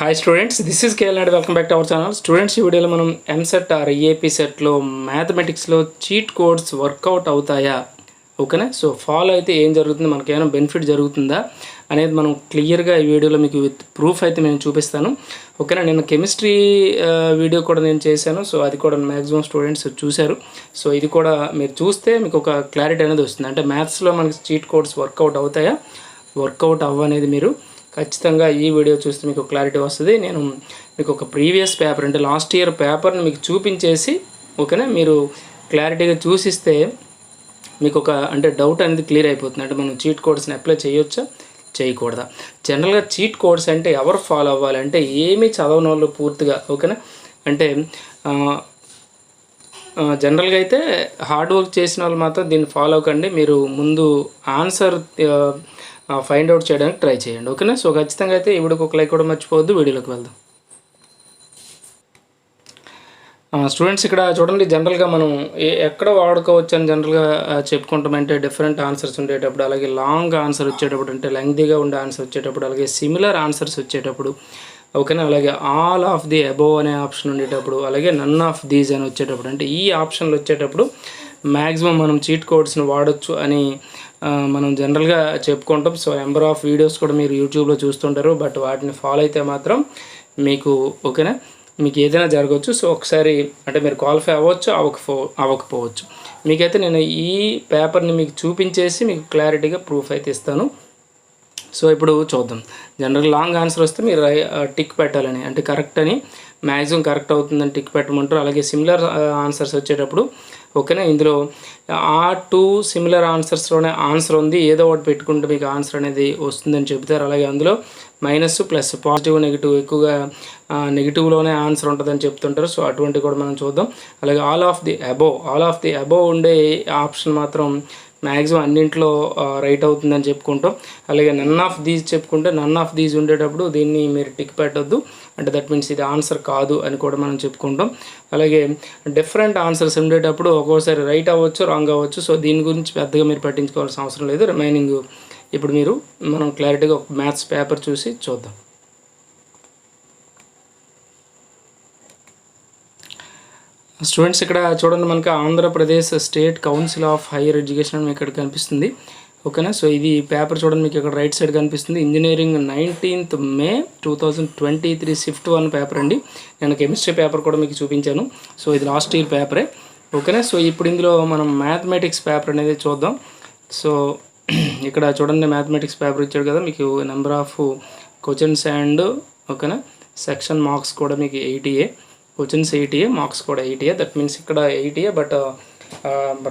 Hi students this is KL Naidu welcome back to our channel students ఈ వీడియోలో మనం EAMCET are EAP సెట్లో మ్యాథమెటిక్స్లో cheat codes work out అవుతాయా? ఓకేనా సో ఫాలో అయితే ఏం జరుగుతుంది? మనకి ఏమైనా బెనిఫిట్ జరుగుతుందా? అనేది మనం క్లియర్గా ఈ వీడియోలో మీకు విత్ ప్రూఫ్ అయితే నేను చూపిస్తాను. ఓకేనా నేను కెమిస్ట్రీ వీడియో కూడా నేను చేశాను. సో అది కూడా మ్యాక్సిమం స్టూడెంట్స్ చూశారు. సో ఇది కూడా మీరు చూస్తే మీకు ఒక క్లారిటీ అనేది వస్తుంది. అంటే మ్యాథ్స్లో మనకి చీట్ కోడ్స్ వర్కౌట్ అవుతాయా? వర్కౌట్ అవ్వనేది మీరు ఖచ్చితంగా ఈ వీడియో చూస్తే మీకు క్లారిటీ వస్తుంది. నేను మీకు ఒక ప్రీవియస్ పేపర్ అంటే లాస్ట్ ఇయర్ పేపర్ని మీకు చూపించేసి ఓకేనా? మీరు క్లారిటీగా చూసిస్తే మీకు ఒక అంటే డౌట్ అనేది క్లియర్ అయిపోతుంది. అంటే మనం చీట్ కోడ్స్ని అప్లై చేయొచ్చా? చేయకూడదా? జనరల్గా చీట్ కోడ్స్ అంటే ఎవరు ఫాలో అవ్వాలి? అంటే ఏమీ చదవని వాళ్ళు పూర్తిగా ఓకేనా? అంటే జనరల్గా అయితే హార్డ్ వర్క్ చేసిన వాళ్ళు మాత్రం దీన్ని ఫాలో కండి. మీరు ముందు ఆన్సర్ ఫైండ్ అవుట్ చేయడానికి ట్రై చేయండి ఓకేనా? సో ఖచ్చితంగా అయితే ఇవిడికి ఒక లైక్ కూడా మర్చిపోవద్దు వీడియోలోకి వెళ్దాం. స్టూడెంట్స్ ఇక్కడ చూడండి జనరల్గా మనం ఏ- ఎక్కడ వాడుకోవచ్చు అని జనరల్గా చెప్పుకుంటామంటే డిఫరెంట్ ఆన్సర్స్ ఉండేటప్పుడు అలాగే లాంగ్ ఆన్సర్ వచ్చేటప్పుడు అంటే లెంగ్దీగా ఉండే ఆన్సర్ వచ్చేటప్పుడు అలాగే సిమిలర్ ఆన్సర్స్ వచ్చేటప్పుడు ఓకేనా? అలాగే ఆల్ ఆఫ్ ది అబోవ్ అనే ఆప్షన్ ఉండేటప్పుడు అలాగే నన్ ఆఫ్ దీస్ అని వచ్చేటప్పుడు అంటే ఈ ఆప్షన్లు వచ్చేటప్పుడు మ్యాక్సిమం మనం చీట్ కోడ్స్ని వాడచ్చు అని మనం జనరల్గా చెప్పుకుంటాం. సో నెంబర్ ఆఫ్ వీడియోస్ కూడా మీరు యూట్యూబ్లో చూస్తుంటారు. బట్ వాటిని ఫాలో అయితే మాత్రం మీకు ఓకేనా? మీకు ఏదైనా జరగవచ్చు. సో ఒకసారి అంటే మీరు క్వాలిఫై అవ్వచ్చు అవ్వకపో అవ్వకపోవచ్చు. మీకైతే నేను ఈ పేపర్ని మీకు చూపించేసి మీకు క్లారిటీగా ప్రూఫ్ అయితే ఇస్తాను. సో ఇప్పుడు చూద్దాం. జనరల్ లాంగ్ ఆన్సర్ వస్తే మీరు టిక్ పెట్టాలని. అంటే కరెక్ట్ అని మ్యాక్సిమం కరెక్ట్ అవుతుందని టిక్ పెట్టమంటారు. అలాగే సిమిలర్ ఆన్సర్స్ వచ్చేటప్పుడు ఓకేనా? ఇందులో ఆ టూ సిమిలర్ ఆన్సర్స్లోనే ఆన్సర్ ఉంది. ఏదో ఒకటి పెట్టుకుంటే మీకు ఆన్సర్ అనేది వస్తుందని చెబుతారు. అలాగే అందులో మైనస్ ప్లస్ పాజిటివ్ నెగిటివ్ ఎక్కువగా నెగిటివ్లోనే ఆన్సర్ ఉంటుందని చెప్తుంటారు. సో అటువంటి కూడా మనం చూద్దాం. అలాగే all of the above all of the above ఉండే ఆప్షన్ మాత్రం మ్యాక్సిమం అన్నింట్లో రైట్ అవుతుందని చెప్పుకుంటాం. అలాగే నన్ ఆఫ్ దీస్ చెప్పుకుంటే నన్ ఆఫ్ దీస్ ఉండేటప్పుడు దీన్ని మీరు టిక్ పెట్టొద్దు. అంటే దట్ మీన్స్ ఇది ఆన్సర్ కాదు అని కూడా మనం చెప్పుకుంటాం. అలాగే డిఫరెంట్ ఆన్సర్స్ ఉండేటప్పుడు ఒక్కోసారి రైట్ అవ్వచ్చు రాంగ్ అవ్వచ్చు. సో దీని గురించి పెద్దగా మీరు పట్టించుకోవాల్సిన అవసరం లేదు. రిమైనింగ్ ఇప్పుడు మీరు మనం క్లారిటీగా ఒక మ్యాథ్స్ పేపర్ చూసి చూద్దాం. స్టూడెంట్స్ ఇక్కడ చూడండి మనకి Andhra Pradesh state council of higher education అని ఇక్కడ కనిపిస్తుంది. ఓకేనా? సో ఇది పేపర్ చూడండి మీకు ఇక్కడ రైట్ సైడ్ కనిపిస్తుంది. Engineering nineteenth May two thousand twenty three shift one paper అండి. నేను కెమిస్ట్రీ పేపర్ కూడా మీకు చూపించాను. సో ఇది లాస్ట్ ఇయర్ పేపరే. ఓకేనా? సో ఇప్పుడు ఇందులో మనం మ్యాథమెటిక్స్ పేపర్ అనేది చూద్దాం. సో ఇక్కడ చూడండి మ్యాథమెటిక్స్ పేపర్ ఇచ్చాడు కదా మీకు నెంబర్ ఆఫ్ క్వశ్చన్స్ అండ్ ఓకేనా? సెక్షన్ మార్క్స్ కూడా మీకు ఎయిటీఏ క్వశ్చన్స్ ఎయిటీఏ మార్క్స్ కూడా ఎయిటీఏ దట్ మీన్స్ ఇక్కడ ఎయిటీఏ బట్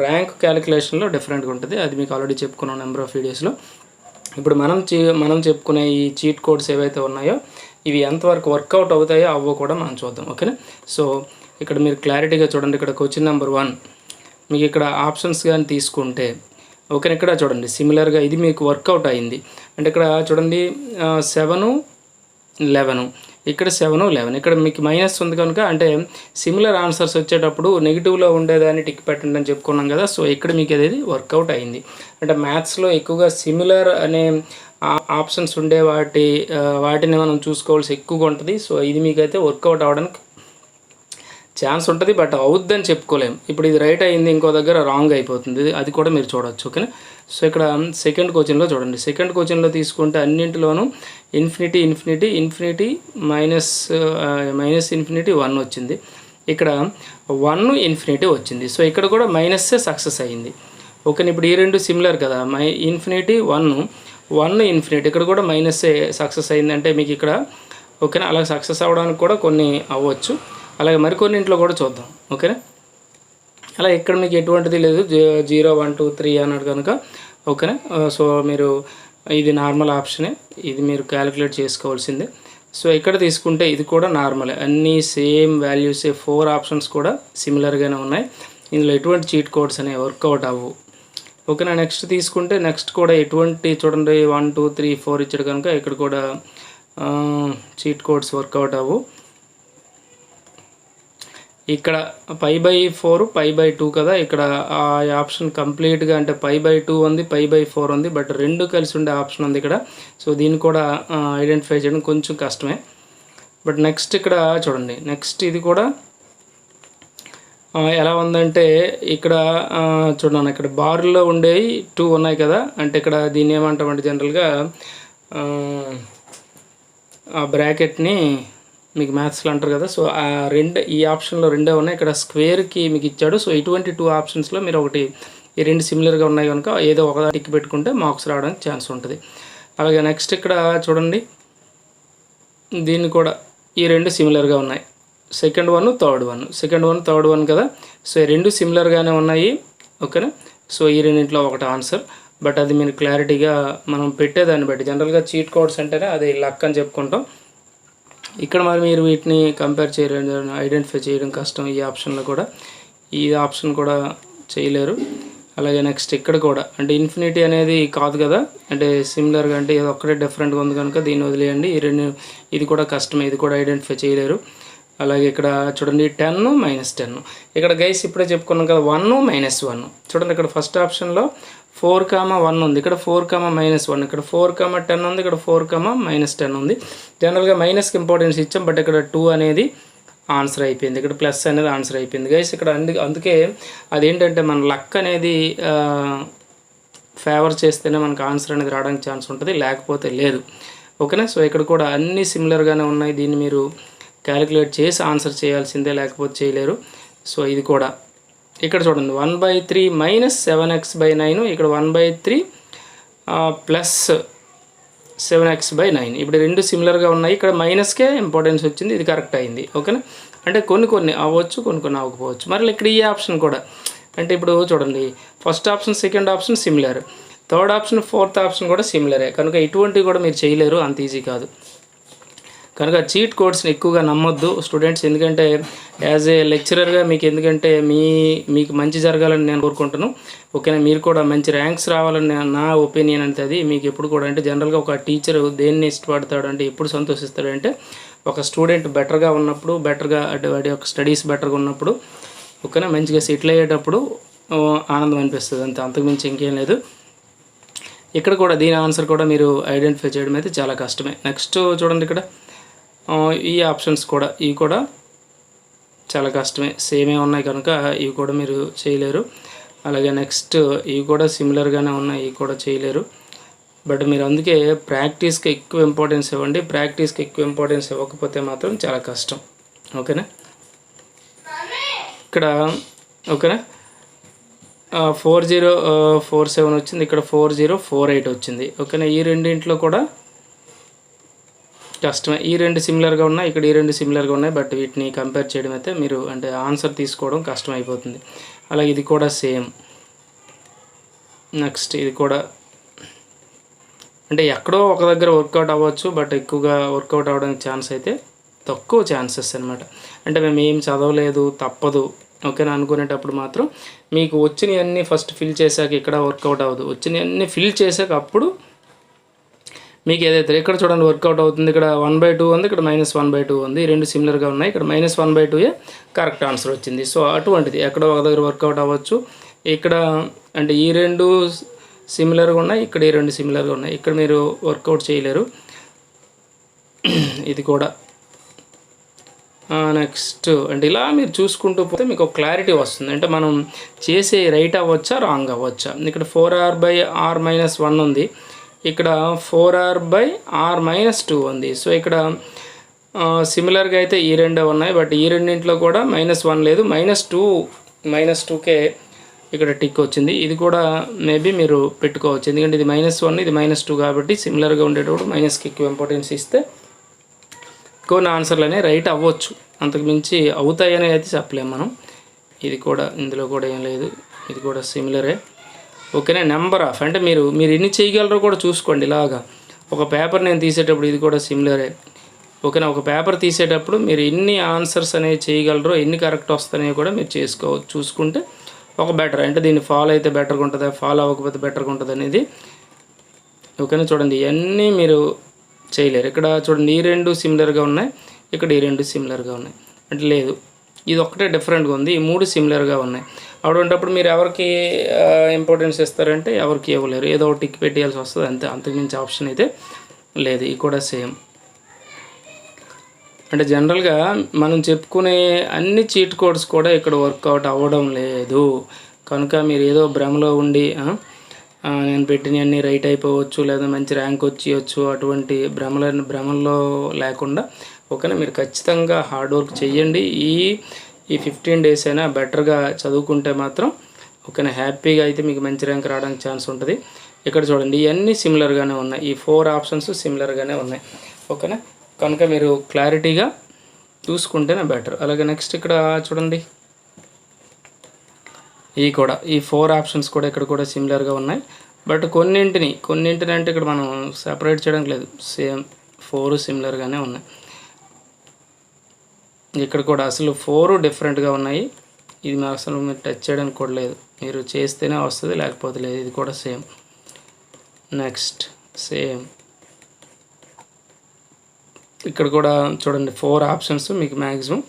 ర్యాంక్ క్యాలిక్యులేషన్లో డిఫరెంట్గా ఉంటుంది. అది మీకు ఆల్రెడీ చెప్పుకున్నాం నెంబర్ ఆఫ్ వీడియోస్లో ఇప్పుడు మనం మనం చెప్పుకునే ఈ చీట్ కోడ్స్ ఏవైతే ఉన్నాయో ఇవి ఎంతవరకు వర్కౌట్ అవుతాయో అవో కూడా మనం చూద్దాం ఓకేనా సో ఇక్కడ మీరు క్లారిటీగా చూడండి. ఇక్కడ క్వశ్చన్ నెంబర్ వన్ మీకు ఇక్కడ ఆప్షన్స్ కానీ తీసుకుంటే ఓకే ఇక్కడ చూడండి. సిమిలర్గా ఇది మీకు వర్కౌట్ అయింది. అంటే ఇక్కడ చూడండి uh, సెవెను లెవెను ఇక్కడ సెవెన్ లెవెన్ ఇక్కడ మీకు మైనస్ ఉంది కనుక అంటే సిమిలర్ ఆన్సర్స్ వచ్చేటప్పుడు నెగిటివ్లో ఉండేదాన్ని టిక్ పెట్టండి అని చెప్పుకున్నాం కదా సో ఇక్కడ మీకు అనేది వర్కౌట్ అయింది. అంటే మ్యాథ్స్లో ఎక్కువగా సిమిలర్ అనే ఆప్షన్స్ ఉండే వాటి వాటిని మనం చూసుకోవాల్సి ఎక్కువగా ఉంటుంది. సో ఇది మీకైతే వర్కౌట్ అవ్వడానికి ఛాన్స్ ఉంటుంది బట్ అవుద్దని చెప్పుకోలేం. ఇప్పుడు ఇది రైట్ అయింది ఇంకో దగ్గర రాంగ్ అయిపోతుంది. అది కూడా మీరు చూడవచ్చు ఓకేనా? సో ఇక్కడ సెకండ్ క్వశ్చన్లో చూడండి. సెకండ్ క్వశ్చన్లో తీసుకుంటే అన్నింటిలోనూ infinity infinity infinity minus minus infinity one వచ్చింది. ఇక్కడ వన్ ఇన్ఫినిటీ వచ్చింది. సో ఇక్కడ కూడా మైనస్సే సక్సెస్ అయింది ఓకే ఇప్పుడు ఈ రెండు సిమిలర్ కదా. మై ఇన్ఫినిటీ వన్ వన్ ఇన్ఫినిటీ ఇక్కడ కూడా మైనస్సే సక్సెస్ అయింది అంటే మీకు ఇక్కడ ఓకేనా అలా సక్సెస్ అవ్వడానికి కూడా కొన్ని అవ్వచ్చు. అలాగే మరికొన్నింట్లో కూడా చూద్దాం. ఓకేనా అలా ఇక్కడ మీకు ఎటువంటిది లేదు. జీరో వన్ టూ త్రీ అన్నాడు కనుక. ఓకేనా? సో మీరు ఇది నార్మల్ ఆప్షనే ఇది మీరు క్యాలిక్యులేట్ చేసుకోవాల్సిందే. సో ఇక్కడ తీసుకుంటే ఇది కూడా నార్మలే అన్నీ సేమ్ వాల్యూసే ఫోర్ ఆప్షన్స్ కూడా సిమిలర్గానే ఉన్నాయి. ఇందులో ఎటువంటి చీట్ కోడ్స్ అనేవి వర్కౌట్ అవ్వు. ఓకేనా? నెక్స్ట్ తీసుకుంటే నెక్స్ట్ కూడా ఎటువంటి చూడండి వన్ టూ త్రీ ఫోర్ ఇచ్చాడు కనుక ఇక్కడ కూడా చీట్ కోడ్స్ వర్కౌట్ అవ్వు. ఇక్కడ pi by four pi by two కదా. ఇక్కడ ఆ ఆప్షన్ కంప్లీట్గా అంటే పై బై టూ ఉంది పై బై ఫోర్ ఉంది బట్ రెండు కలిసి ఉండే ఆప్షన్ ఉంది ఇక్కడ. సో దీన్ని కూడా ఐడెంటిఫై చేయడం కొంచెం కష్టమే. బట్ నెక్స్ట్ ఇక్కడ చూడండి. నెక్స్ట్ ఇది కూడా ఎలా ఉందంటే ఇక్కడ చూడండి ఇక్కడ బార్లో ఉండేవి టూ ఉన్నాయి కదా. అంటే ఇక్కడ దీన్ని ఏమంటామంటే జనరల్గా ఆ బ్రాకెట్ని మీకు మ్యాథ్స్లో అంటారు కదా సో ఆ రెండు ఈ ఆప్షన్లో రెండే ఉన్నాయి. ఇక్కడ స్క్వేర్కి మీకు ఇచ్చాడు. సో ఇటువంటి టూ ఆప్షన్స్లో మీరు ఒకటి ఈ రెండు సిమిలర్గా ఉన్నాయి కనుక ఏదో ఒక టిక్ పెట్టుకుంటే మార్క్స్ రావడానికి ఛాన్స్ ఉంటుంది. అలాగే నెక్స్ట్ ఇక్కడ చూడండి. దీన్ని కూడా ఈ రెండు సిమిలర్గా ఉన్నాయి. Second one third one second one third one కదా. సో ఈ రెండు సిమిలర్గానే ఉన్నాయి. ఓకేనా సో ఈ రెండింటిలో ఒకటి ఆన్సర్ బట్ అది మీరు క్లారిటీగా మనం పెట్టేదాన్ని బట్టి జనరల్గా చీట్ కోడ్స్ అంటేనే అది లక్ అని చెప్పుకుంటాం. ఇక్కడ మరి మీరు వీటిని కంపేర్ చేయడం ఐడెంటిఫై చేయడం కష్టం ఈ ఆప్షన్లో కూడా. ఈ ఆప్షన్ కూడా చేయలేరు. అలాగే నెక్స్ట్ ఇక్కడ కూడా. అంటే ఇన్ఫినిటీ అనేది కాదు కదా. అంటే సిమిలర్గా అంటే ఇది ఒక్కటే డిఫరెంట్గా ఉంది కనుక దీన్ని వదిలేయండి. ఈ రెండు ఇది కూడా కష్టమే. ఇది కూడా ఐడెంటిఫై చేయలేరు. అలాగే ఇక్కడ చూడండి టెన్ మైనస్ టెన్ ఇక్కడ గైస్ ఇప్పుడే చెప్పుకున్నాం కదా వన్ మైనస్ వన్ చూడండి ఇక్కడ ఫస్ట్ ఆప్షన్లో ఫోర్ కామా వన్ ఉంది. ఇక్కడ ఫోర్ కామా మైనస్ వన్. ఇక్కడ ఫోర్ కామా టెన్ ఉంది. ఇక్కడ ఫోర్ కామా మైనస్ టెన్ ఉంది. జనరల్గా మైనస్కి ఇంపార్టెన్స్ ఇచ్చాం బట్ ఇక్కడ టూ అనేది ఆన్సర్ అయిపోయింది. ఇక్కడ ప్లస్ అనేది ఆన్సర్ అయిపోయింది. గైస్ ఇక్కడ అందు అందుకే అదేంటంటే మన లక్ అనేది ఫేవర్ చేస్తేనే మనకు ఆన్సర్ అనేది రావడానికి ఛాన్స్ ఉంటుంది. లేకపోతే లేదు. ఓకేనా సో ఇక్కడ కూడా అన్ని సిమిలర్గానే ఉన్నాయి. దీన్ని మీరు క్యాలిక్యులేట్ చేసి ఆన్సర్ చేయాల్సిందే లేకపోతే చేయలేరు. సో ఇది కూడా. ఇక్కడ చూడండి one by three minus seven x by nine ఇక్కడ one by three plus seven x by nine ఇప్పుడు రెండు సిమిలర్గా ఉన్నాయి ఇక్కడ మైనస్కే ఇంపార్టెన్స్ వచ్చింది ఇది కరెక్ట్ అయింది ఓకేనా అంటే కొన్ని కొన్ని అవ్వచ్చు కొన్ని కొన్ని అవ్వకపోవచ్చు. మరి ఇక్కడ ఈ ఆప్షన్ కూడా అంటే ఇప్పుడు చూడండి first option second option similar third option fourth option కూడా సిమిలరే కనుక ఇటువంటివి కూడా మీరు చేయలేరు అంత ఈజీ కాదు. కనుక చీట్ కోడ్స్ని ఎక్కువగా నమ్మొద్దు స్టూడెంట్స్ ఎందుకంటే యాజ్ ఏ లెక్చరర్గా మీకు ఎందుకంటే మీ మీకు మంచి జరగాలని నేను కోరుకుంటున్నాను. ఓకేనా? మీరు కూడా మంచి ర్యాంక్స్ రావాలని నా- ఒపీనియన్ అంటే అది. మీకు ఎప్పుడు కూడా అంటే జనరల్గా ఒక టీచర్ దేన్ని ఇష్టపడతాడు అంటే ఎప్పుడు సంతోషిస్తాడు అంటే ఒక స్టూడెంట్ బెటర్గా ఉన్నప్పుడు బెటర్గా అంటే వాడి యొక్క స్టడీస్ బెటర్గా ఉన్నప్పుడు ఓకేనా? మంచిగా సెటిల్ అయ్యేటప్పుడు ఆనందం అనిపిస్తుంది అంతే. అంతకుమించి ఇంకేం లేదు. ఇక్కడ కూడా దీని ఆన్సర్ కూడా మీరు ఐడెంటిఫై చేయడం అయితే చాలా కష్టమే. నెక్స్ట్ చూడండి ఇక్కడ. ఈ ఆప్షన్స్ కూడా ఇవి కూడా చాలా కష్టమే. సేమే ఉన్నాయి కనుక ఇవి కూడా మీరు చేయలేరు. అలాగే నెక్స్ట్ ఇవి కూడా సిమిలర్గానే ఉన్నాయి ఇవి కూడా చేయలేరు. బట్ మీరు అందుకే ప్రాక్టీస్కి ఎక్కువ ఇంపార్టెన్స్ ఇవ్వండి. ప్రాక్టీస్కి ఎక్కువ ఇంపార్టెన్స్ ఇవ్వకపోతే మాత్రం చాలా కష్టం. ఓకేనా? ఇక్కడ ఓకేనా? ఫోర్ జీరో ఫోర్ సెవెన్ వచ్చింది. ఇక్కడ ఫోర్ జీరో ఫోర్ ఎయిట్ వచ్చింది. ఓకేనా? ఈ రెండింట్లో కూడా కష్టమే. ఈ రెండు సిమిలర్గా ఉన్నాయి ఇక్కడ ఈ రెండు సిమిలర్గా ఉన్నాయి బట్ వీటిని కంపేర్ చేయడం అయితే మీరు అంటే ఆన్సర్ తీసుకోవడం కష్టం అయిపోతుంది అలాగే ఇది కూడా సేమ్ నెక్స్ట్ ఇది కూడా అంటే ఎక్కడో ఒక దగ్గర వర్కౌట్ అవ్వచ్చు బట్ ఎక్కువగా వర్కౌట్ అవ్వడానికి ఛాన్స్ అయితే తక్కువ ఛాన్సెస్ అనమాట అంటే మేము ఏం చదవలేదు తప్పదు. ఓకేనా అనుకునేటప్పుడు మాత్రం మీకు వచ్చినవన్నీ ఫస్ట్ ఫిల్ చేశాక ఇక్కడ వర్కౌట్ అవ్వదు. వచ్చినవన్నీ ఫిల్ చేశాక అప్పుడు మీకు ఏదైతే ఇక్కడ చూడండి వర్కౌట్ అవుతుంది ఇక్కడ వన్ బై టూ ఉంది ఇక్కడ మైనస్ వన్ బై టూ ఉంది. రెండు సిమిలర్గా ఉన్నాయి. ఇక్కడ మైనస్ వన్ బై టూయే కరెక్ట్ ఆన్సర్ వచ్చింది. సో అటువంటిది. ఎక్కడో ఒక దగ్గర వర్కౌట్ అవ్వచ్చు. ఇక్కడ అంటే ఈ రెండు సిమిలర్గా ఉన్నాయి ఇక్కడ ఈ రెండు సిమిలర్గా ఉన్నాయి. ఇక్కడ మీరు వర్కౌట్ చేయలేరు. ఇది కూడా. నెక్స్ట్ అంటే ఇలా మీరు చూసుకుంటూ పోతే మీకు ఒక క్లారిటీ వస్తుంది. అంటే మనం చేసే రైట్ అవ్వచ్చా రాంగ్ అవ్వచ్చా? ఇక్కడ four r by r minus one ఉంది. ఇక్కడ four r by r minus two ఉంది. సో ఇక్కడ సిమిలర్గా అయితే ఈ రెండే ఉన్నాయి బట్ ఈ రెండింటిలో కూడా మైనస్ వన్ లేదు. మైనస్ టూ మైనస్ టూకే ఇక్కడ టిక్ వచ్చింది. ఇది కూడా మేబీ మీరు పెట్టుకోవచ్చు. ఎందుకంటే ఇది మైనస్ వన్ ఇది మైనస్ టూ కాబట్టి సిమిలర్గా ఉండేటప్పుడు మైనస్కి ఎక్కువ ఇంపార్టెన్స్ ఇస్తే కొన్ని ఆన్సర్లు అనేవి రైట్ అవ్వచ్చు. అంతకు మించి అవుతాయని అయితే చెప్పలేము మనం. ఇది కూడా ఇందులో కూడా ఏం లేదు. ఇది కూడా సిమిలరే ఓకేనా? నెంబర్? ఆఫ్ అంటే మీరు మీరు ఎన్ని చేయగలరో కూడా చూసుకోండి ఇలాగా. ఒక పేపర్ నేను తీసేటప్పుడు ఇది కూడా సిమిలరే. ఓకేనా? ఒక పేపర్ తీసేటప్పుడు మీరు ఎన్ని ఆన్సర్స్ అనేవి చేయగలరో ఎన్ని కరెక్ట్ వస్తాయో కూడా మీరు చేసుకోవచ్చు చూసుకుంటే ఒక బెటర్. అంటే దీన్ని ఫాలో అయితే బెటర్గా ఉంటుందా? ఫాలో అవ్వకపోతే బెటర్గా ఉంటుంది అనేది. ఓకేనా? చూడండి ఇవన్నీ మీరు చేయలేరు. ఇక్కడ చూడండి ఈ రెండు సిమిలర్గా ఉన్నాయి. ఇక్కడ ఈ రెండు సిమిలర్గా ఉన్నాయి. అంటే లేదు ఇది ఒక్కటే డిఫరెంట్గా ఉంది. ఈ మూడు సిమిలర్గా ఉన్నాయి. అటువంటిప్పుడు మీరు ఎవరికి ఇంపార్టెన్స్ ఇస్తారంటే ఎవరికి ఇవ్వలేరు. ఏదో ఒకటి టిక్ పెట్టేయాల్సి వస్తుంది. అంతే అంతకుమించి ఆప్షన్ అయితే లేదు. ఇది కూడా సేమ్ అంటే జనరల్గా మనం చెప్పుకునే అన్ని చీట్ కోడ్స్ కూడా ఇక్కడ వర్కౌట్ అవ్వడం లేదు. కనుక మీరు ఏదో భ్రమలో ఉండి నేను పెట్టినవన్నీ రైట్ అయిపోవచ్చు లేదా మంచి ర్యాంక్ వచ్చేయచ్చు అటువంటి భ్రమల భ్రమల్లో లేకుండా ఓకేనా మీరు ఖచ్చితంగా హార్డ్ వర్క్ చేయండి. ఈ ఈ ఫిఫ్టీన్ డేస్ అయినా బెటర్గా చదువుకుంటే మాత్రం ఓకేనా హ్యాపీగా అయితే మీకు మంచి ర్యాంక్ రావడానికి ఛాన్స్ ఉంటుంది. ఇక్కడ చూడండి ఇవన్నీ సిమిలర్గానే ఉన్నాయి. ఈ ఫోర్ ఆప్షన్స్ సిమిలర్గానే ఉన్నాయి. ఓకేనా కనుక మీరు క్లారిటీగా చూసుకుంటేనే బెటర్ అలాగే నెక్స్ట్ ఇక్కడ చూడండి ఈ కూడా ఈ ఫోర్ ఆప్షన్స్ కూడా ఇక్కడ కూడా సిమిలర్గా ఉన్నాయి. బట్ కొన్నింటిని కొన్నింటిని అంటే ఇక్కడ మనం సెపరేట్ చేయడానికి లేదు. సేమ్ ఫోర్ సిమిలర్గానే ఉన్నాయి. ఇక్కడ కూడా అసలు ఫోర్ డిఫరెంట్గా ఉన్నాయి. ఇది మా అసలు మీరు టచ్ చేయడానికి కూడా లేదు. మీరు చేస్తేనే వస్తుంది లేకపోతే లేదు. ఇది కూడా సేమ్. Next same. ఇక్కడ కూడా చూడండి ఫోర్ ఆప్షన్స్ మీకు మ్యాక్సిమం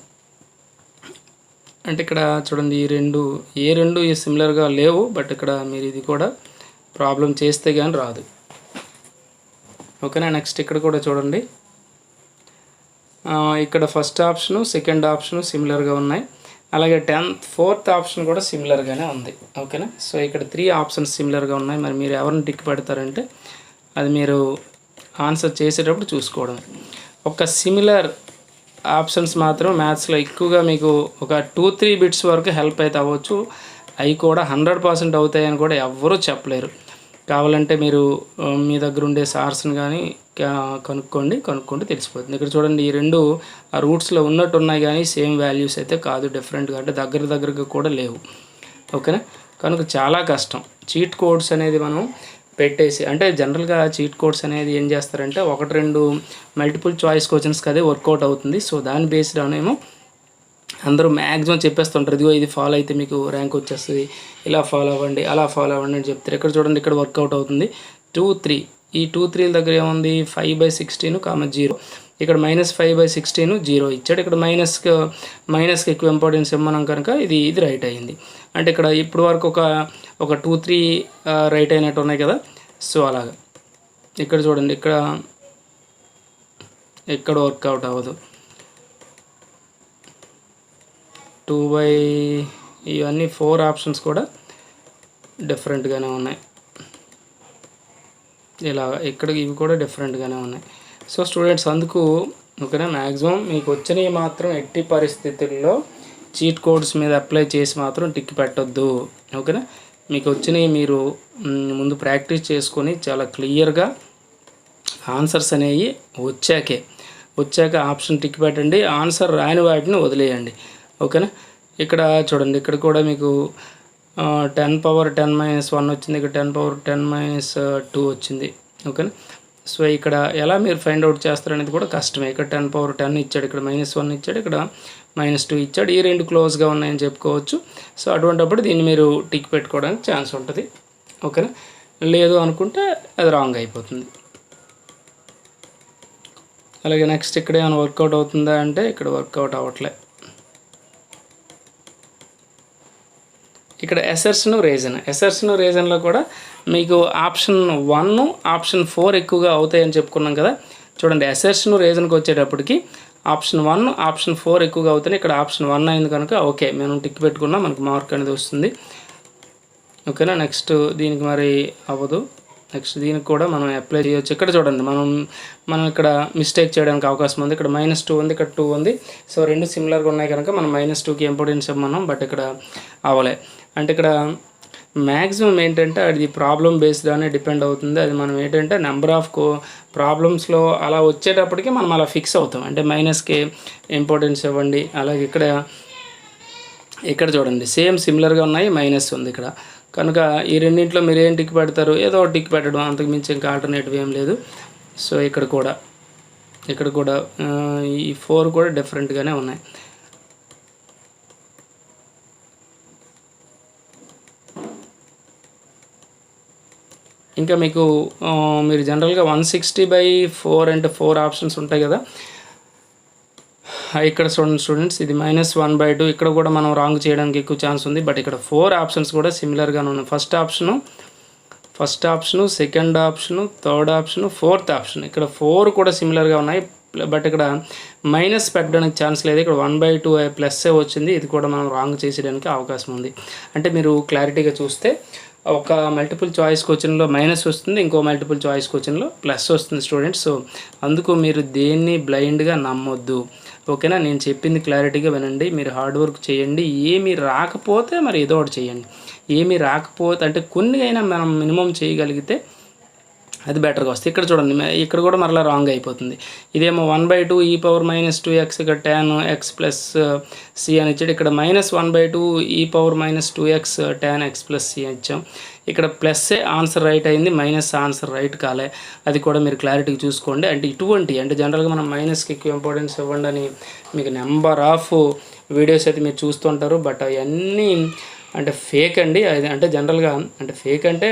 అంటే ఇక్కడ చూడండి ఈ రెండు ఏ రెండు సిమిలర్గా లేవు బట్ ఇక్కడ మీరు ఇది కూడా ప్రాబ్లం చేస్తే కానీ రాదు. ఓకేనా? నెక్స్ట్ ఇక్కడ కూడా చూడండి. ఇక్కడ ఫస్ట్ ఆప్షన్ సెకండ్ ఆప్షను సిమిలర్గా ఉన్నాయి. అలాగే టెన్త్ ఫోర్త్ ఆప్షన్ కూడా సిమిలర్గానే ఉంది. ఓకేనా సో ఇక్కడ త్రీ ఆప్షన్స్ సిమిలర్గా ఉన్నాయి. మరి మీరు ఎవరిని టిక్ పెడతారంటే అది మీరు ఆన్సర్ చేసేటప్పుడు చూసుకోవడం ఒక సిమిలర్ ఆప్షన్స్ మాత్రం మ్యాథ్స్లో ఎక్కువగా మీకు ఒక టూ త్రీ బిట్స్ వరకు హెల్ప్ అయితే అవ్వచ్చు. అవి కూడా హండ్రెడ్ పర్సెంట్ అవుతాయని కూడా ఎవ్వరూ చెప్పలేరు. కావాలంటే మీరు మీ దగ్గర ఉండే సార్స్ని కానీ కనుక్కోండి కనుక్కుంటే తెలిసిపోతుంది. ఇక్కడ చూడండి ఈ రెండు ఆ రూట్స్లో ఉన్నట్టు ఉన్నాయి కానీ సేమ్ వాల్యూస్ అయితే కాదు డిఫరెంట్గా అంటే దగ్గర దగ్గరగా కూడా లేవు. ఓకేనా? కనుక చాలా కష్టం. చీట్ కోడ్స్ అనేది మనం పెట్టేసి అంటే జనరల్గా చీట్ కోడ్స్ అనేది ఏం చేస్తారంటే ఒకటి రెండు మల్టిపుల్ చాయిస్ క్వశ్చన్స్కి అదే వర్కౌట్ అవుతుంది. సో దాని బేస్డ్ అనేమో అందరూ మ్యాక్సిమం చెప్పేస్తుంటారు ఇదిగో ఇది ఫాలో అయితే మీకు ర్యాంక్ వచ్చేస్తుంది ఇలా ఫాలో అవ్వండి అలా ఫాలో అవ్వండి అని చెప్తారు. ఇక్కడ చూడండి ఇక్కడ వర్కౌట్ అవుతుంది. టూ త్రీ ఈ టూ త్రీల దగ్గర ఏముంది? Five by sixteen comma zero. ఇక్కడ minus five by sixteen zero ఇచ్చాడు. ఇక్కడ మైనస్ మైనస్కి ఎక్కువ ఇంపార్టెన్స్ ఇవ్వమనం కనుక ఇది ఇది రైట్ అయ్యింది అంటే ఇక్కడ ఇప్పుడు వరకు ఒక ఒక టూ త్రీ రైట్ అయినట్టు ఉన్నాయి కదా? సో అలాగా. ఇక్కడ చూడండి ఇక్కడ ఎక్కడ వర్కౌట్ అవ్వదు. టూ బై ఇవన్నీ ఫోర్ ఆప్షన్స్ కూడా డిఫరెంట్గానే ఉన్నాయి. ఇలా ఇక్కడ ఇవి కూడా డిఫరెంట్గానే ఉన్నాయి. సో స్టూడెంట్స్ అందుకు ఓకేనా? మ్యాక్సిమం మీకు వచ్చినవి మాత్రం ఎట్టి పరిస్థితుల్లో చీట్ కోడ్స్ మీద అప్లై చేసి మాత్రం టిక్ పెట్టొద్దు. ఓకేనా? మీకు వచ్చినవి మీరు ముందు ప్రాక్టీస్ చేసుకొని చాలా క్లియర్గా ఆన్సర్స్ అనేవి వచ్చాకే వచ్చాక ఆప్షన్ టిక్ పెట్టండి. ఆన్సర్ రాని వాటిని వదిలేయండి. ఓకేనా? ఇక్కడ చూడండి ఇక్కడ కూడా మీకు ten power ten minus one వచ్చింది ఇక్కడ ten power ten minus two వచ్చింది ఓకేనా? సో ఇక్కడ ఎలా మీరు ఫైండ్ అవుట్ చేస్తారనేది కూడా కష్టమే. ఇక్కడ టెన్ పవర్ టెన్ ఇచ్చాడు ఇక్కడ మైనస్ వన్ ఇచ్చాడు ఇక్కడ మైనస్ టూ ఇచ్చాడు. ఈ రెండు క్లోజ్గా ఉన్నాయని చెప్పుకోవచ్చు. సో అటువంటిప్పుడు దీన్ని మీరు టిక్ పెట్టుకోవడానికి ఛాన్స్ ఉంటుంది ఓకేనా? లేదు అనుకుంటే అది రాంగ్ అయిపోతుంది. అలాగే నెక్స్ట్ ఇక్కడ ఏమైనా వర్కౌట్ అవుతుందా అంటే ఇక్కడ వర్కౌట్ అవ్వట్లే. ఇక్కడ ఎసర్స్ను రేజన్ ఎసర్స్ను రేజన్లో కూడా మీకు ఆప్షన్ వన్ ఆప్షన్ ఫోర్ ఎక్కువగా అవుతాయని చెప్పుకున్నాం కదా. చూడండి ఎసర్స్ను రేజన్కి వచ్చేటప్పటికి ఆప్షన్ వన్ ఆప్షన్ ఫోర్ ఎక్కువగా అవుతాయి ఇక్కడ ఆప్షన్ వన్ అయింది కనుక ఓకే మనం టిక్ పెట్టుకున్నా మనకు మార్క్ అనేది వస్తుంది. ఓకేనా నెక్స్ట్ దీనికి మరి అవ్వదు. నెక్స్ట్ దీనికి కూడా మనం అప్లై చేయొచ్చు. ఇక్కడ చూడండి మనం మనం ఇక్కడ మిస్టేక్ చేయడానికి అవకాశం ఉంది. ఇక్కడ మైనస్ టూ ఉంది ఇక్కడ టూ ఉంది. సో రెండు సిమిలర్గా ఉన్నాయి కనుక మనం మైనస్ టూకి ఇంపార్టెన్స్ ఇవ్వమన్నాం బట్ ఇక్కడ అవ్వలే. అంటే ఇక్కడ మ్యాక్సిమం ఏంటంటే అది ప్రాబ్లం బేస్డ్ అనే డిపెండ్ అవుతుంది. అది మనం ఏంటంటే నెంబర్ ఆఫ్ కో ప్రాబ్లమ్స్లో అలా వచ్చేటప్పటికి మనం అలా ఫిక్స్ అవుతాం. అంటే మైనస్కి ఇంపార్టెన్స్ ఇవ్వండి. అలాగే ఇక్కడ ఇక్కడ చూడండి. సేమ్ సిమిలర్గా ఉన్నాయి మైనస్ ఉంది ఇక్కడ. కనుక ఈ రెండింటిలో మీరు ఏం టిక్ పెడతారు? ఏదో ఒక టిక్ పెట్టడం అంతకు మించి ఇంకా ఆల్టర్నేటివ్ ఏం లేదు. సో ఇక్కడ కూడా ఇక్కడ కూడా ఈ ఫోర్ కూడా డిఫరెంట్గానే ఉన్నాయి. ఇంకా మీకు మీరు జనరల్గా వన్ సిక్స్టీ బై ఫోర్ అంటే ఫోర్ ఆప్షన్స్ ఉంటాయి కదా. ఇక్కడ చూడండి స్టూడెంట్స్ ఇది మైనస్ వన్ బై టూ. ఇక్కడ కూడా మనం రాంగ్ చేయడానికి ఎక్కువ ఛాన్స్ ఉంది. బట్ ఇక్కడ ఫోర్ ఆప్షన్స్ కూడా సిమిలర్గానే ఉన్నాయి. First option first option second option third option fourth option. ఇక్కడ ఫోర్ కూడా సిమిలర్గా ఉన్నాయి. బట్ ఇక్కడ మైనస్ పెట్టడానికి ఛాన్స్ లేదు. ఇక్కడ వన్ బై టూ ప్లస్సే వచ్చింది. ఇది కూడా మనం రాంగ్ చేసేయడానికి అవకాశం ఉంది. అంటే మీరు క్లారిటీగా చూస్తే ఒక మల్టిపుల్ చాయిస్ క్వశ్చన్లో మైనస్ వస్తుంది ఇంకో మల్టిపుల్ చాయిస్ క్వశ్చన్లో ప్లస్ వస్తుంది స్టూడెంట్స్ సో అందుకు మీరు దేన్ని బ్లైండ్గా నమ్మొద్దు. ఓకేనా నేను చెప్పింది క్లారిటీగా వినండి మీరు హార్డ్ వర్క్ చేయండి. ఏమి రాకపోతే మరి ఏదో ఒకటి చేయండి. ఏమి రాకపోతే అంటే కొన్ని అయినా మనం మినిమం చేయగలిగితే అది బెటర్గా వస్తుంది ఇక్కడ చూడండి ఇక్కడ కూడా మరలా రాంగ్ అయిపోతుంది. ఇదేమో one by two e power minus two x ఇక్కడ టెన్ ఎక్స్ ప్లస్ సి అని ఇచ్చాడు. ఇక్కడ minus one by two e power minus two x ten x plus c అని ఇచ్చాం. ఇక్కడ ప్లస్సే ఆన్సర్ రైట్ అయింది మైనస్ ఆన్సర్ రైట్ కాలే. అది కూడా మీరు క్లారిటీగా చూసుకోండి. అంటే ఇటువంటి అంటే జనరల్గా మనం మైనస్కి ఎక్కువ ఇంపార్టెన్స్ ఇవ్వండి అని మీకు నెంబర్ ఆఫ్ వీడియోస్ అయితే మీరు చూస్తుంటారు. బట్ అవన్నీ అంటే ఫేక్ అండి. అది అంటే జనరల్గా అంటే ఫేక్ అంటే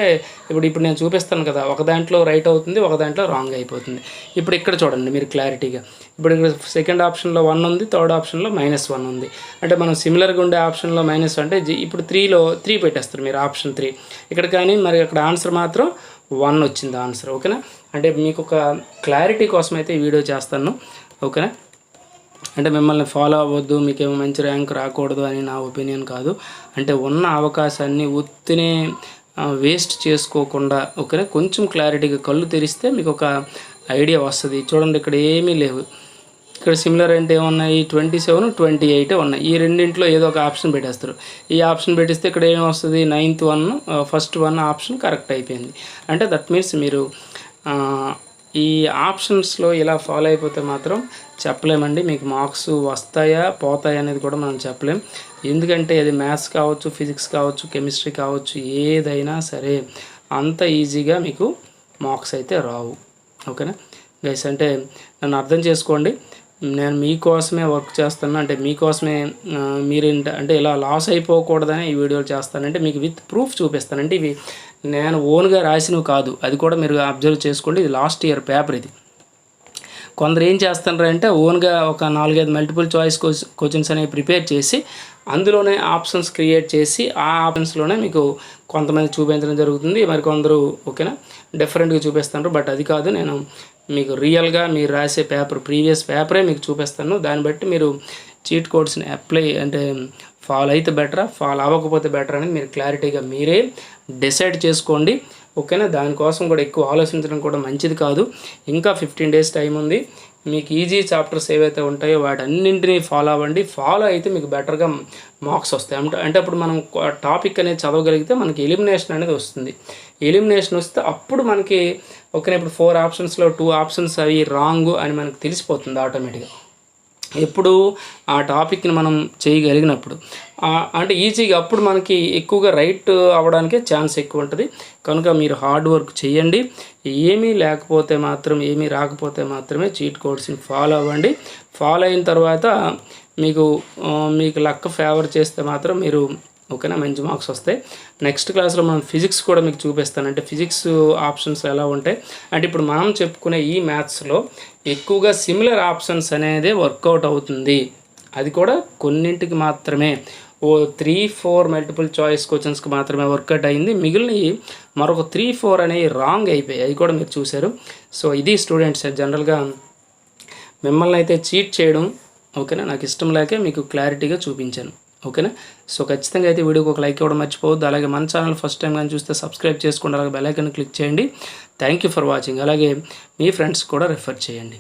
ఇప్పుడు ఇప్పుడు నేను చూపిస్తాను కదా ఒక దాంట్లో రైట్ అవుతుంది ఒక దాంట్లో రాంగ్ అయిపోతుంది. ఇప్పుడు ఇక్కడ చూడండి మీరు క్లారిటీగా ఇప్పుడు ఇక్కడ సెకండ్ ఆప్షన్లో వన్ ఉంది థర్డ్ ఆప్షన్లో మైనస్ వన్ ఉంది. అంటే మనం సిమిలర్గా ఉండే ఆప్షన్లో మైనస్ అంటే జి- ఇప్పుడు త్రీలో త్రీ పెట్టేస్తారు మీరు ఆప్షన్ త్రీ ఇక్కడ కానీ మరి అక్కడ ఆన్సర్ మాత్రం వన్ వచ్చింది ఆన్సర్ ఓకేనా అంటే మీకు ఒక క్లారిటీ కోసం అయితే ఈ వీడియో చేస్తాను ఓకేనా అంటే మిమ్మల్ని ఫాలో అవ్వద్దు మీకేమో మంచి ర్యాంక్ రాకూడదు అని నా ఒపీనియన్ కాదు. అంటే ఉన్న అవకాశాన్ని ఉత్తినే వేస్ట్ చేసుకోకుండా ఒకరే కొంచెం క్లారిటీగా కళ్ళు తెరిస్తే మీకు ఒక ఐడియా వస్తుంది. చూడండి ఇక్కడ ఏమీ లేవు. ఇక్కడ సిమిలర్ అంటే ఏమున్నాయి? ట్వంటీ సెవెన్ ట్వంటీ ఎయిట్ ఉన్నాయి. ఈ రెండింటిలో ఏదో ఒక ఆప్షన్ పెట్టేస్తారు. ఈ ఆప్షన్ పెట్టిస్తే ఇక్కడ ఏమి వస్తుంది? Ninth one first one option correct అయిపోయింది. అంటే దట్ మీన్స్ మీరు ఈ ఆప్షన్స్లో ఇలా ఫాలో అయిపోతే మాత్రం చెప్పలేమండి. మీకు మార్క్స్ వస్తాయా పోతాయా అనేది కూడా మనం చెప్పలేం. ఎందుకంటే అది మ్యాథ్స్ కావచ్చు ఫిజిక్స్ కావచ్చు కెమిస్ట్రీ కావచ్చు ఏదైనా సరే అంత ఈజీగా మీకు మార్క్స్ అయితే రావు. ఓకేనా గైస్ అంటే నన్ను అర్థం చేసుకోండి. నేను మీకోసమే వర్క్ చేస్తాను అంటే మీకోసమే మీరు మీరేంట అంటే ఇలా లాస్ అయిపోకూడదని ఈ వీడియోలు చేస్తానంటే మీకు విత్ ప్రూఫ్ చూపిస్తాను అంటే ఇవి నేను ఓన్గా రాసినవి కాదు. అది కూడా మీరు అబ్జర్వ్ చేసుకోండి. ఇది లాస్ట్ ఇయర్ పేపర్ ఇది. కొందరు ఏం చేస్తున్నారు అంటే ఓన్గా ఒక నాలుగైదు మల్టిపుల్ చాయిస్ క్వశ్చన్స్ అనేవి ప్రిపేర్ చేసి అందులోనే ఆప్షన్స్ క్రియేట్ చేసి ఆ ఆప్షన్స్లోనే మీకు కొంతమంది చూపించడం జరుగుతుంది. మరి కొందరు ఓకేనా డిఫరెంట్గా చూపిస్తున్నారు బట్ అది కాదు. నేను మీకు రియల్గా మీరు రాసే పేపర్ ప్రీవియస్ పేపరే మీకు చూపిస్తాను. దాన్ని బట్టి మీరు చీట్ కోడ్స్ని అప్లై అంటే ఫాలో అయితే బెటరా ఫాలో అవ్వకపోతే బెటర్ అనేది మీరు క్లారిటీగా మీరే డిసైడ్ చేసుకోండి. ఓకేనా? దానికోసం కూడా ఎక్కువ ఆలోచించడం కూడా మంచిది కాదు. ఇంకా ఫిఫ్టీన్ డేస్ టైం ఉంది. మీకు ఈజీ చాప్టర్స్ ఏవైతే ఉంటాయో వాటన్నింటినీ ఫాలో అవ్వండి. ఫాలో అయితే మీకు బెటర్గా మార్క్స్ వస్తాయి. అంటే అంటే అప్పుడు మనం టాపిక్ అనేది చదవగలిగితే మనకి ఎలిమినేషన్ అనేది వస్తుంది. ఎలిమినేషన్ వస్తే అప్పుడు మనకి ఓకే ఇప్పుడు ఫోర్ ఆప్షన్స్లో టూ ఆప్షన్స్ అవి రాంగ్ అని మనకు తెలిసిపోతుంది ఆటోమేటిక్గా. ఎప్పుడు ఆ టాపిక్ని మనం చేయగలిగినప్పుడు. అంటే ఈజీగా అప్పుడు మనకి ఎక్కువగా రైట్ అవ్వడానికే ఛాన్స్ ఎక్కువ ఉంటుంది. కనుక మీరు హార్డ్ వర్క్ చేయండి. ఏమీ లేకపోతే మాత్రం ఏమీ రాకపోతే మాత్రమే చీట్ కోడ్స్ని ఫాలో అవ్వండి. ఫాలో అయిన తర్వాత మీకు మీకు లక్ ఫేవర్ చేస్తే మాత్రం మీరు ఓకేనా? మంచి మార్క్స్ వస్తాయి. నెక్స్ట్ క్లాస్లో మనం ఫిజిక్స్ కూడా మీకు చూపిస్తాను అంటే ఫిజిక్స్ ఆప్షన్స్ ఎలా ఉంటాయి? అంటే ఇప్పుడు మనం చెప్పుకునే ఈ మ్యాథ్స్లో ఎక్కువగా సిమిలర్ ఆప్షన్స్ అనేది వర్కౌట్ అవుతుంది. అది కూడా కొన్నింటికి మాత్రమే. ఓ త్రీ ఫోర్ మల్టిపుల్ చాయిస్ క్వశ్చన్స్కి మాత్రమే వర్కౌట్ అయింది. మిగిలినవి మరొక త్రీ ఫోర్ అనేవి రాంగ్ అయిపోయాయి. అది కూడా మీరు చూశారు. సో ఇది స్టూడెంట్స్ జనరల్గా మిమ్మల్ని అయితే చీట్ చేయడం ఓకేనా? నాకు ఇష్టం లేకే మీకు క్లారిటీగా చూపించాను. ఓకేనా? సో ఖచ్చితంగా అయితే వీడియోకి ఒక లైక్ ఇవ్వడం మర్చిపోవద్దు. అలాగే మన ఛానల్ ఫస్ట్ టైం కానీ చూస్తే సబ్స్క్రైబ్ చేసుకోండి అలాగే బెల్ క్లిక్ చేయండి. థ్యాంక్ యూ ఫర్ వాచింగ్ అలాగే మీ ఫ్రెండ్స్ కూడా రెఫర్ చేయండి.